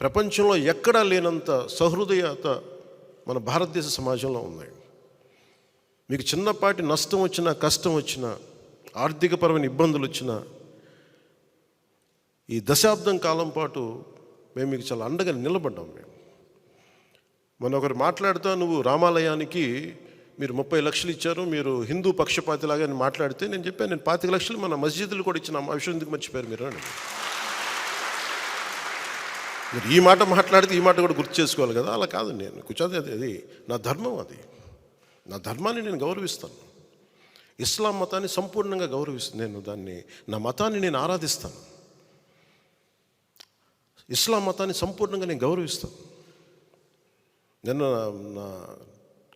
ప్రపంచంలో ఎక్కడా లేనంత సహృదయత మన భారతదేశ సమాజంలో ఉంది. మీకు చిన్నపాటి నష్టం వచ్చినా కష్టం వచ్చినా ఆర్థికపరమైన ఇబ్బందులు వచ్చినా ఈ దశాబ్దం కాలం పాటు మేము మీకు చాలా అండగా నిలబడ్డాం మేము. మన ఒకరు మాట్లాడుతా నువ్వు రామాలయానికి మీరు ముప్పై లక్షలు ఇచ్చారు మీరు హిందూ పక్షపాతిలాగా అని మాట్లాడితే నేను చెప్పాను నేను పాతిక లక్షలు మన మస్జిద్లు కూడా ఇచ్చిన ఆ విషయం ఎందుకు మర్చిపోయారు మీరు అని. మీరు ఈ మాట మాట్లాడితే ఈ మాట కూడా గుర్తు చేసుకోవాలి కదా? అలా కాదు నేను కూర్చోది అది అది. నా ధర్మం అది. నా ధర్మాన్ని నేను గౌరవిస్తాను. ఇస్లాం మతాన్ని సంపూర్ణంగా గౌరవిస్తాను నేను దాన్ని నా మతాన్ని నేను ఆరాధిస్తాను. ఇస్లాం మతాన్ని సంపూర్ణంగా నేను గౌరవిస్తాను. నిన్న నా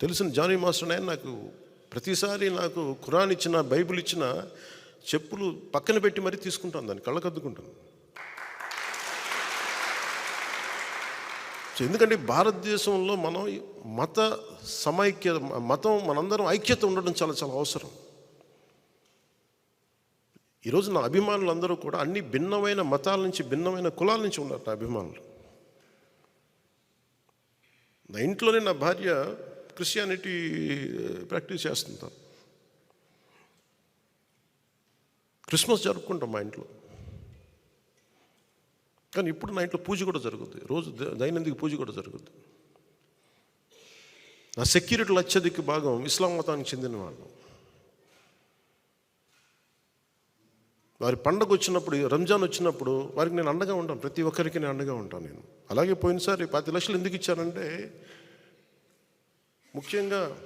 తెలిసిన జానీ మాస్టర్ ఆయన నాకు ప్రతిసారి నాకు ఖురాన్ ఇచ్చిన బైబిల్ ఇచ్చిన చెప్పులు పక్కన పెట్టి మరీ తీసుకుంటాను దాన్ని కళ్ళకద్దుకుంటాను. సో ఎందుకంటే భారతదేశంలో మనం మత సమైక్య మతం మనందరం ఐక్యత ఉండడం చాలా చాలా అవసరం. ఈరోజు నా అభిమానులు అందరూ కూడా అన్ని భిన్నమైన మతాల నుంచి భిన్నమైన కులాల నుంచి ఉన్నారు నా అభిమానులు. నా ఇంట్లోనే నా భార్య క్రిస్టియానిటీ ప్రాక్టీస్ చేస్తుంటారు. క్రిస్మస్ జరుపుకుంటాం మా ఇంట్లో. కానీ ఇప్పుడు మా ఇంట్లో పూజ కూడా జరుగుద్ది. రోజు ద- దైనందిక పూజ కూడా జరుగుద్ది. నా సెక్యూరిటీలు అత్యధిక భాగం ఇస్లాం మతానికి చెందిన వాళ్ళు. వారి పండగ వచ్చినప్పుడు రంజాన్ వచ్చినప్పుడు వారికి నేను అండగా ఉంటాను. ప్రతి ఒక్కరికి నేను అండగా ఉంటాను నేను. అలాగే పోయినసారి పది లక్షలు ఎందుకు ఇచ్చానంటే ముఖ్యంగా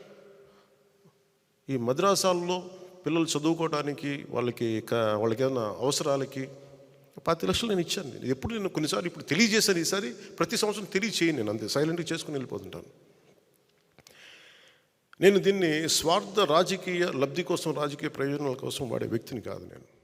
ఈ మద్రాసాల్లో పిల్లలు చదువుకోవడానికి వాళ్ళకి వాళ్ళకి ఏదైనా అవసరాలకి పాతి లక్షలు నేను ఇచ్చాను నేను. ఎప్పుడు నేను కొన్నిసార్లు ఇప్పుడు తెలియజేశాను ఈసారి ప్రతి సంవత్సరం తెలియచేయను నేను అంతే. సైలెంట్గా చేసుకుని వెళ్ళిపోతుంటాను. నేను దీన్ని స్వార్థ రాజకీయ లబ్ధి కోసం రాజకీయ ప్రయోజనాల కోసం వాడే వ్యక్తిని కాదు నేను.